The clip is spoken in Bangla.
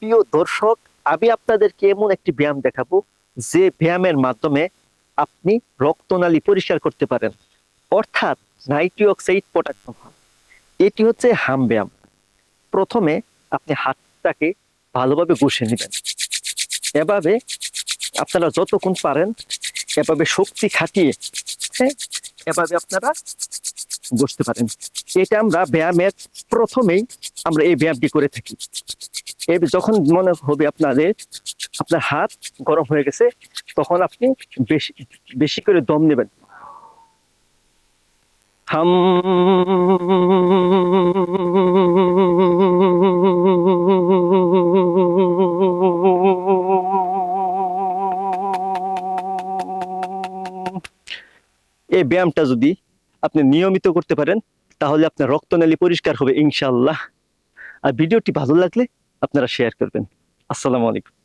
প্রিয় দর্শক, আমি আপনাদেরকে এমন একটি ব্যায়াম দেখাবো, যে ব্যায়ামের মাধ্যমে আপনি রক্তনালী পরিষ্কার করতে পারেন। অর্থাৎ নাইট্রি অক্সাইড পটাসিয়াম এটি হচ্ছে হাম ব্যায়াম। প্রথমে আপনি হাতটাকে ভালোভাবে বসে নেবেন। এভাবে আপনারা যতক্ষণ পারেন এভাবে শক্তি খাটিয়ে হ্যাঁ এভাবে আপনারা বসতে পারেন। এটা আমরা ব্যায়ামের প্রথমেই আমরা এই ব্যায়ামটি করে থাকি। এ যখন মনে হবে আপনাদের, আপনার হাত গরম হয়ে গেছে, তখন আপনি বেশি বেশি করে দম নেবেন। হাম এই ব্যায়ামটা যদি আপনি নিয়মিত করতে পারেন, তাহলে আপনার রক্তনালী পরিষ্কার হবে ইনশাল্লাহ আর ভিডিওটি ভালো লাগলে আপনারা শেয়ার করবেন। আসসালামু আলাইকুম।